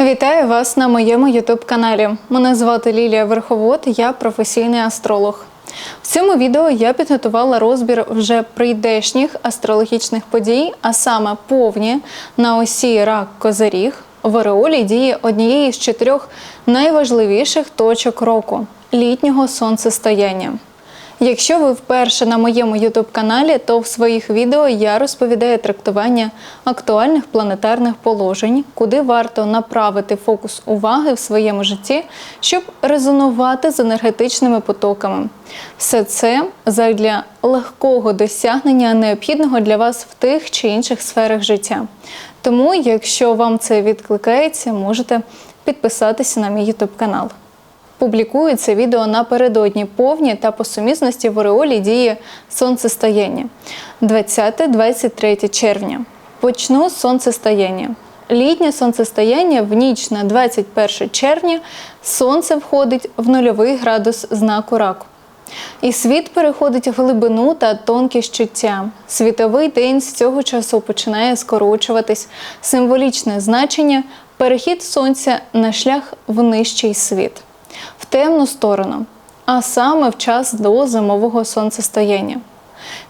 Вітаю вас на моєму ютуб каналі. Мене звати Лілія Верховод, я професійний астролог. В цьому відео я підготувала розбір вже прийдешніх астрологічних подій, а саме повні на осі рак Козиріг в ореолі діє однієї з чотирьох найважливіших точок року літнього сонцестояння. Якщо ви вперше на моєму youtube каналі, то в своїх відео я розповідаю трактування актуальних планетарних положень, куди варто направити фокус уваги в своєму житті, щоб резонувати з енергетичними потоками. Все це задля легкого досягнення необхідного для вас в тих чи інших сферах життя. Тому, якщо вам це відкликається, можете підписатися на мій youtube канал. Публікую це відео напередодні повні та по сумісності в ореолі діє сонцестояння 20-23 червня. Почну з сонцестояння. Літнє сонцестояння в ніч на 21 червня сонце входить в нульовий градус знаку раку. І світ переходить в глибину та тонкість чуття. Світовий день з цього часу починає скорочуватись. Символічне значення перехід сонця на шлях в нижчий світ в темну сторону, а саме в час до зимового сонцестояння.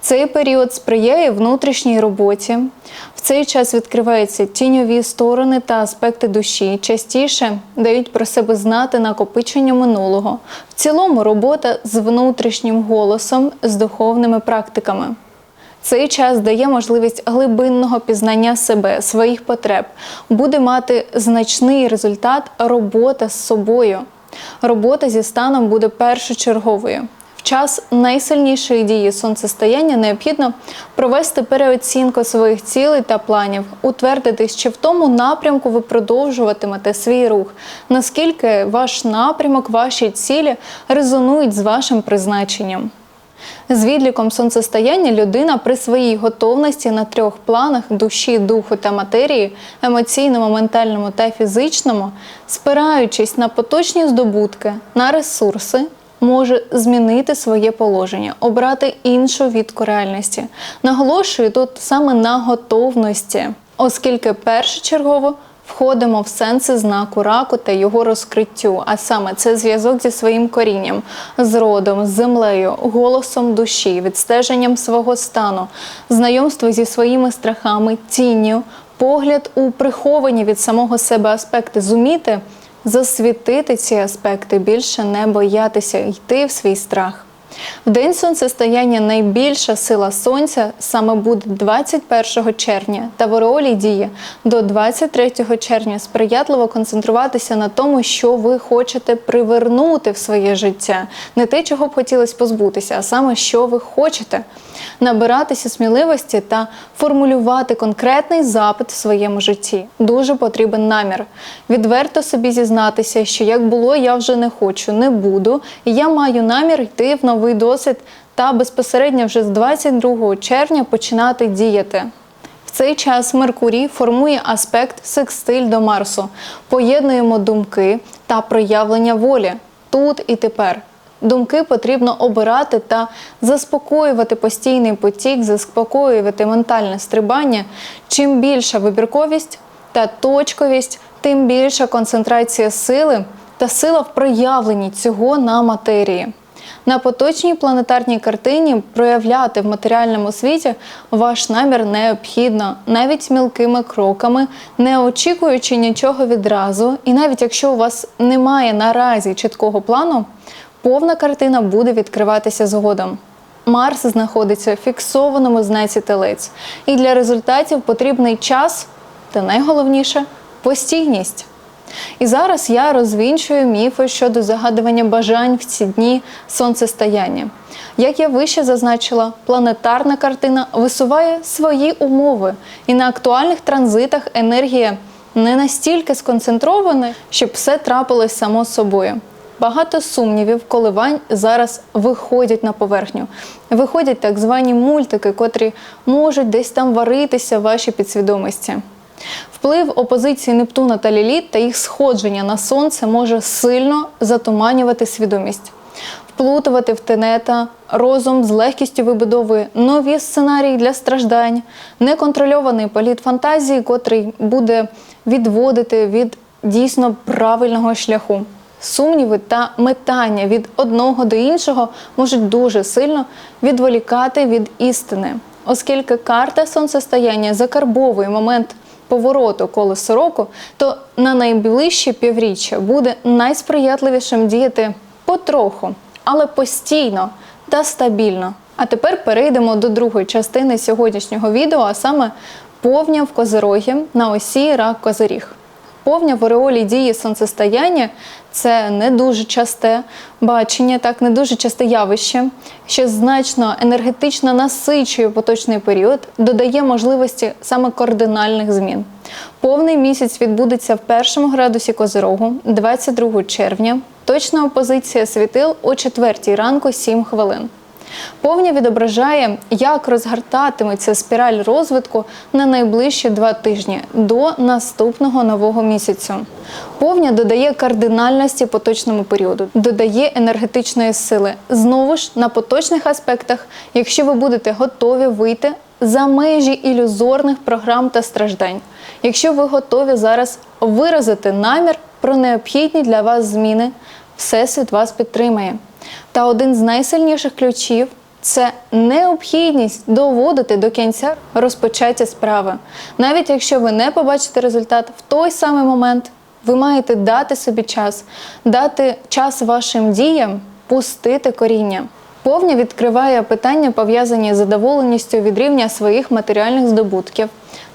Цей період сприяє внутрішній роботі. В цей час відкриваються тіньові сторони та аспекти душі, частіше дають про себе знати накопичення минулого. В цілому робота з внутрішнім голосом, з духовними практиками. Цей час дає можливість глибинного пізнання себе, своїх потреб, буде мати значний результат робота з собою. Робота зі станом буде першочерговою. В час найсильнішої дії сонцестояння необхідно провести переоцінку своїх цілей та планів, утвердитись, чи в тому напрямку ви продовжуватимете свій рух, наскільки ваш напрямок, ваші цілі резонують з вашим призначенням. З відліком сонцестояння людина при своїй готовності на трьох планах душі, духу та матерії, емоційному, ментальному та фізичному, спираючись на поточні здобутки, на ресурси, може змінити своє положення, обрати іншу відку реальності. Наголошую тут саме на готовності, оскільки першочергово входимо в сенси знаку раку та його розкриттю, а саме це зв'язок зі своїм корінням, з родом, з землею, голосом душі, відстеженням свого стану, знайомство зі своїми страхами, тінню, погляд у приховані від самого себе аспекти. Зуміти засвітити ці аспекти, більше не боятися йти в свій страх. В день сонцестояння найбільша сила сонця саме буде 21 червня та в ореолі діє до 23 червня сприятливо концентруватися на тому, що ви хочете привернути в своє життя, не те, чого б хотілося позбутися, а саме що ви хочете. Набиратися сміливості та формулювати конкретний запит в своєму житті. Дуже потрібен намір. Відверто собі зізнатися, що як було, я вже не хочу, не буду, і я маю намір йти в новий досвід та безпосередньо вже з 22 червня починати діяти. В цей час Меркурій формує аспект секстиль до Марсу. Поєднуємо думки та проявлення волі тут і тепер. Думки потрібно обирати та заспокоювати постійний потік, заспокоювати ментальне стрибання. Чим більша вибірковість та точковість, тим більша концентрація сили та сила в проявленні цього на матерії. На поточній планетарній картині проявляти в матеріальному світі ваш намір необхідно, навіть мілкими кроками, не очікуючи нічого відразу, і навіть якщо у вас немає наразі чіткого плану, повна картина буде відкриватися згодом. Марс знаходиться в фіксованому знаці телець, і для результатів потрібний час та найголовніше постійність. І зараз я розвінчую міфи щодо загадування бажань в ці дні сонцестояння. Як я вище зазначила, планетарна картина висуває свої умови, і на актуальних транзитах енергія не настільки сконцентрована, щоб все трапилось само собою. Багато сумнівів, коливань зараз виходять на поверхню. Виходять так звані мультики, котрі можуть десь там варитися в вашій підсвідомості. Вплив опозиції Нептуна та Ліліт та їх сходження на сонце може сильно затуманювати свідомість, вплутувати в тенета, розум з легкістю вибудовує нові сценарії для страждань, неконтрольований політ фантазії, котрий буде відводити від дійсно правильного шляху. Сумніви та метання від одного до іншого можуть дуже сильно відволікати від істини, оскільки карта сонцестояння закарбовує момент повороту коло року, то на найближчі півріччя буде найсприятливішим діяти потроху, але постійно та стабільно. А тепер перейдемо до другої частини сьогоднішнього відео, а саме повня в Козирогі на осі рак Козиріг. Повня в ореолі дії сонцестояння це не дуже часте бачення, так не дуже часте явище, що значно енергетично насичує поточний період, додає можливості саме кардинальних змін. Повний місяць відбудеться в першому градусі Козирогу 22 червня. Точна опозиція світил о 4 ранку 7 хвилин. Повня відображає, як розгортатиметься спіраль розвитку на найближчі два тижні до наступного нового місяцю. Повня додає кардинальності поточному періоду, додає енергетичної сили. Знову ж на поточних аспектах, якщо ви будете готові вийти за межі ілюзорних програм та страждань, якщо ви готові зараз виразити намір про необхідні для вас зміни, Всесвіт вас підтримає. Та один з найсильніших ключів це необхідність доводити до кінця розпочаття справи. Навіть якщо ви не побачите результат в той самий момент, ви маєте дати собі час, дати час вашим діям пустити коріння. Повня відкриває питання, пов'язані з задоволеністю від рівня своїх матеріальних здобутків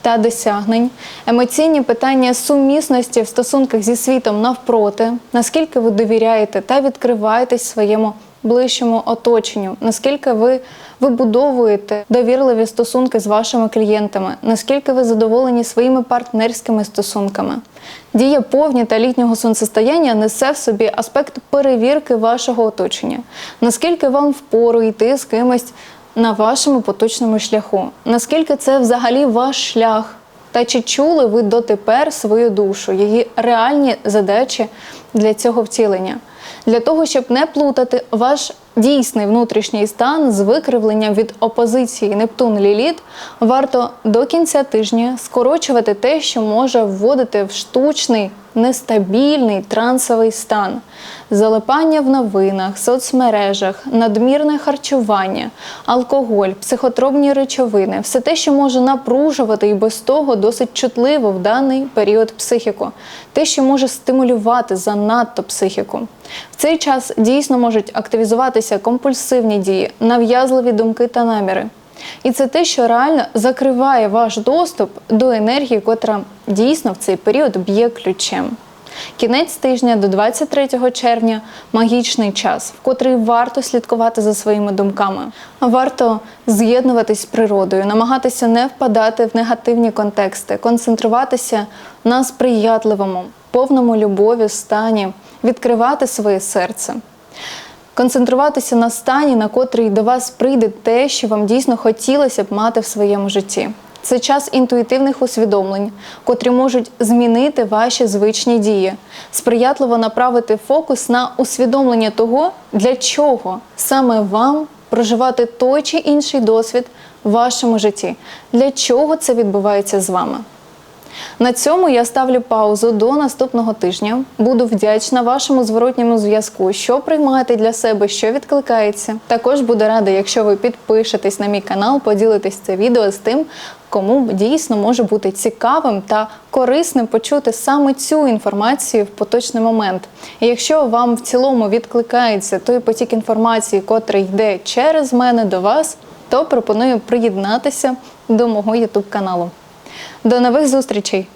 та досягнень, емоційні питання сумісності в стосунках зі світом навпроти, наскільки ви довіряєте та відкриваєтесь своєму ближчому оточенню, наскільки ви вибудовуєте довірливі стосунки з вашими клієнтами, наскільки ви задоволені своїми партнерськими стосунками. Дія повні та літнього сонцестояння несе в собі аспект перевірки вашого оточення, наскільки вам впору йти з кимось на вашому поточному шляху, наскільки це взагалі ваш шлях. Та чи чули ви дотепер свою душу, її реальні задачі для цього втілення? Для того, щоб не плутати ваш дійсний внутрішній стан з викривленням від опозиції Нептун Ліліт, варто до кінця тижня скорочувати те, що може вводити в штучний, нестабільний трансовий стан, залипання в новинах, соцмережах, надмірне харчування, алкоголь, психотробні речовини, все те, що може напружувати і без того досить чутливо в даний період психіку, те, що може стимулювати занадто психіку. В цей час дійсно можуть активізуватися компульсивні дії, нав'язливі думки та наміри. І це те, що реально закриває ваш доступ до енергії, котра дійсно в цей період б'є ключем. Кінець тижня до 23 червня магічний час, в котрий варто слідкувати за своїми думками. Варто з'єднуватись з природою, намагатися не впадати в негативні контексти, концентруватися на сприятливому, повному любові стані, відкривати своє серце. Концентруватися на стані, на котрий до вас прийде те, що вам дійсно хотілося б мати в своєму житті. Це час інтуїтивних усвідомлень, котрі можуть змінити ваші звичні дії, сприятливо направити фокус на усвідомлення того, для чого саме вам проживати той чи інший досвід в вашому житті, для чого це відбувається з вами. На цьому я ставлю паузу до наступного тижня. Буду вдячна вашому зворотньому зв'язку, що приймаєте для себе, що відкликається. Також буду рада, якщо ви підпишетесь на мій канал, поділитесь це відео з тим, кому дійсно може бути цікавим та корисним почути саме цю інформацію в поточний момент. І якщо вам в цілому відкликається той потік інформації, котрий йде через мене до вас, то пропоную приєднатися до мого YouTube каналу. До нових зустрічей!